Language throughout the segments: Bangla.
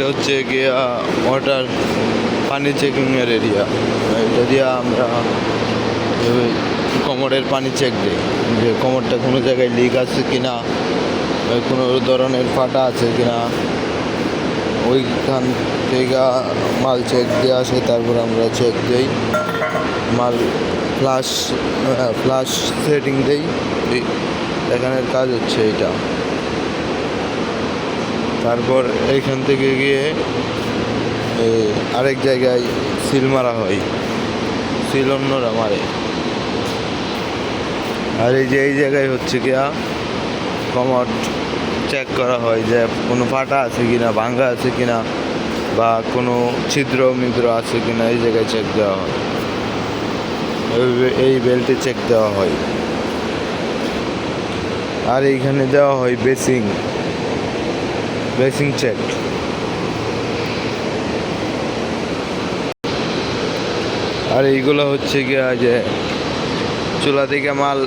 এটা হচ্ছে গিয়া ওয়াটার পানি চেকিংয়ের এরিয়া এটা দিয়ে আমরা কোমরের পানি চেক দিই, যে কোমরটা কোনো জায়গায় লিক আছে কি না কোনো ধরনের ফাটা আছে কি না ওইখান থেকে মাল চেক দিয়ে আসে, তারপর আমরা চেক দিই। মাল ফ্লাশ ফ্লাশ সেটিং দিই। এখানের কাজ হচ্ছে এটা। তারপর এইখান থেকে গিয়ে আরেক জায়গায় সিল মারা হয়। সিল অন্যরা মারে আর এই যে এই জায়গায় হচ্ছে গিয়া কমট চেক করা হয় যে কোনো ফাটা আছে কিনা, ভাঙ্গা আছে কিনা, বা কোনো ছিদ্র মিদ্র আছে কিনা, এই জায়গায় চেক দেওয়া হয়। এই বেল্টে চেক দেওয়া হয়। আর এইখানে দেওয়া হয় বেসিং। বেসিং চেক আর এইগুলো হচ্ছে গিয়া যে চুলা থেকে মাল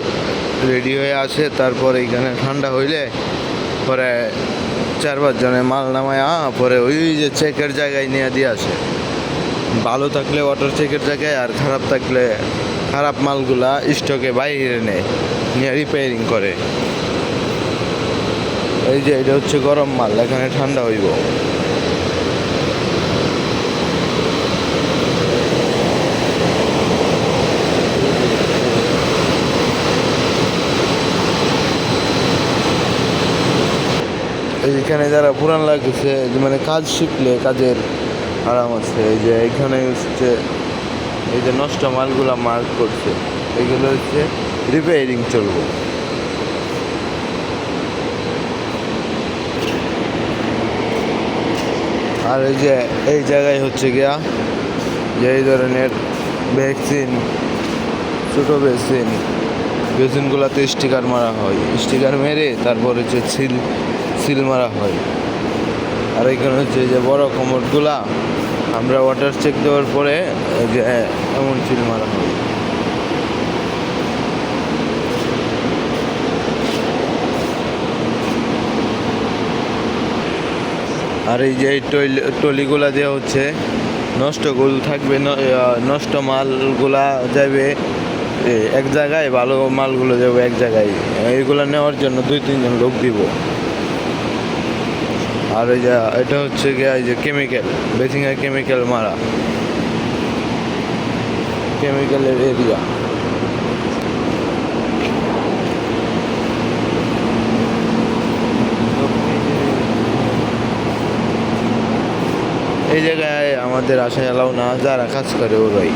রেডি হয়ে আসে তারপর এইখানে ঠান্ডা হইলে পরে চার জনে মাল নামায় পরে ওই যে চেকের জায়গায় নিয়ে দিয়ে আসে। ভালো থাকলে ওয়াটার চেকের জায়গায় আর খারাপ থাকলে খারাপ মালগুলা স্টকে বাইরে নেয়, নিয়ে রিপেয়ারিং করে। এই যে এটা হচ্ছে গরম মাল, এখানে ঠান্ডা হইব। এইখানে যারা পুরান লাগছে মানে কাজ শিখলে কাজের আরাম আছে। এই যে এখানে হচ্ছে, এই যে নষ্ট মালগুলা মার্ক করছে। এগুলো হচ্ছে রিপেয়ারিং চলবে। আর এই যে, এই জায়গায় হচ্ছে গিয়া যে এই ধরনের ভ্যাকসিন, ছোটো ভ্যাকসিন, ভ্যাকসিনগুলোতে স্টিকার মারা হয়। স্টিকার মেরে তারপর হচ্ছে সিল সিল মারা হয়। আর এখানে হচ্ছে যে বড় কমোডগুলা আমরা ওয়াটার চেক দেওয়ার পরে যে, এমন সিল মারা হয়। আর এই যে টলিগুলা দেওয়া হচ্ছে নষ্ট গোল থাকবে নষ্ট মালগুলা যাবে এক জায়গায় ভালো মালগুলো যাবে এক জায়গায়। এইগুলো নেওয়ার জন্য দুই, তিনজন লোক দিব। আর এই যে, এটা হচ্ছে গিয়ে যে কেমিক্যাল বেসিংয়ের কেমিক্যাল মারা। কেমিক্যালের এরিয়া এই জায়গায় আমাদের আসা এলাও না যারা কাজ করে ওরাই।